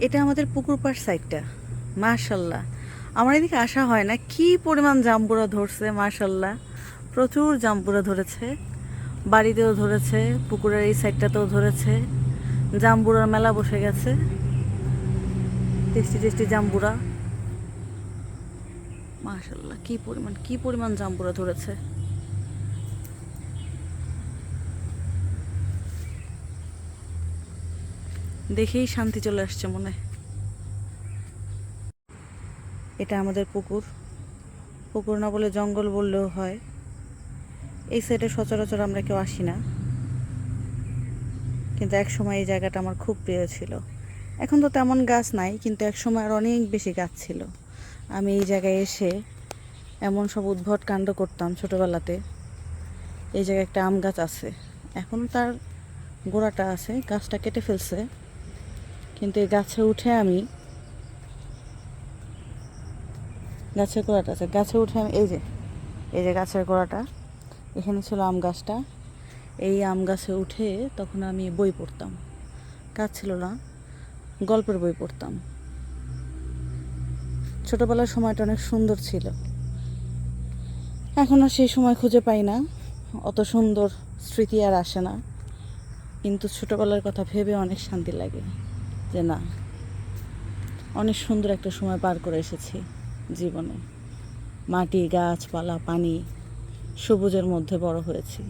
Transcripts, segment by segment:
এটা আমাদের পুকুর পাড় সাইডটা মাশাল্লাহ। আমার এদিকে আসা হয় না। কি পরিমাণ জাম্বুরা ধরছে, মাশাল্লাহ। প্রচুর জাম্বুরা ধরেছে। বাড়িতেও ধরেছে, পুকুরের এই সাইডটাতেও ধরেছে। জাম্বুরার মেলা বসে গেছে। টেস্টি টেস্টি জাম্বুরা। মাশাল্লাহ, কি পরিমাণ কি পরিমাণ জাম্বুরা ধরেছে। দেখেই শান্তি চলে আসছে মনে এটা আমাদের পুকুর। পুকুর না বলে জঙ্গল বললেও হয়। এই সাইডে সচরাচর আমরা কেউ আসি না। কিন্তু এক সময় এই জায়গাটা আমার খুব প্রিয় ছিল। এখন তো তেমন গাছ নাই, কিন্তু এক সময় আর অনেক বেশি গাছ ছিল। আমি এই জায়গায় এসে এমন সব উদ্ভট কাণ্ড করতাম ছোটোবেলাতে। এই জায়গায় একটা আম গাছ আছে। এখন তার গোড়াটা আছে, গাছটা কেটে ফেলছে। কিন্তু এই গাছে উঠে আমি গাছের গোড়াটা আছে, গাছে উঠে আমি এই যে এই যে গাছের গোড়াটা, এখানে ছিল আম গাছটা। এই আম গাছে উঠে তখন আমি বই পড়তাম। গাছ ছিল না, গল্পের বই পড়তাম। ছোটোবেলার সময়টা অনেক সুন্দর ছিল। এখন আর সেই সময় খুঁজে পাই না, অত সুন্দর স্মৃতি আর আসে না। কিন্তু ছোটোবেলার কথা ভেবে অনেক শান্তি লাগে। যে না, অনেক সুন্দর একটা সময় পার করে এসেছি জীবনে। মাটি, গাছপালা, পানি, সবুজের মধ্যে বড় হয়েছি।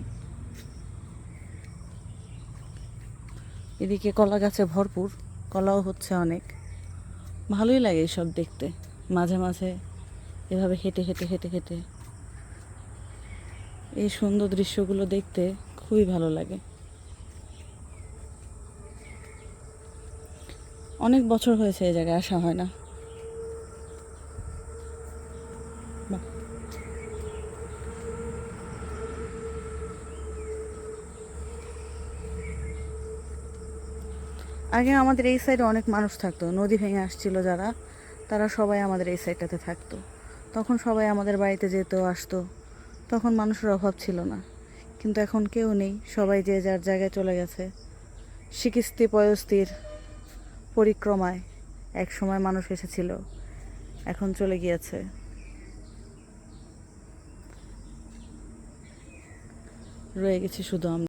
এদিকে কলা গাছে ভরপুর, কলাও হচ্ছে অনেক। ভালোই লাগে এসব দেখতে। মাঝে মাঝে এভাবে হেঁটে হেঁটে হেঁটে হেঁটে। এই সুন্দর দৃশ্যগুলো দেখতে খুবই ভালো লাগে। অনেক বছর হয়েছে এই জায়গায়, আসা হয় না। আগে আমাদের এই সাইডে অনেক মানুষ থাকতো, নদী ভেঙে আসছিল যারা, তারা সবাই আমাদের এই সাইডটাতে থাকতো। তখন সবাই আমাদের বাড়িতে যেত আসতো, তখন মানুষের অভাব ছিল না। কিন্তু এখন কেউ নেই, সবাই যে যার জায়গায় চলে গেছে শিকিস্তি পয়স্তির পরিক্রমায় এক সময় মানুষ এসেছিল এখন চলে গিয়েছে। রয়ে গেছি শুধু আমরা।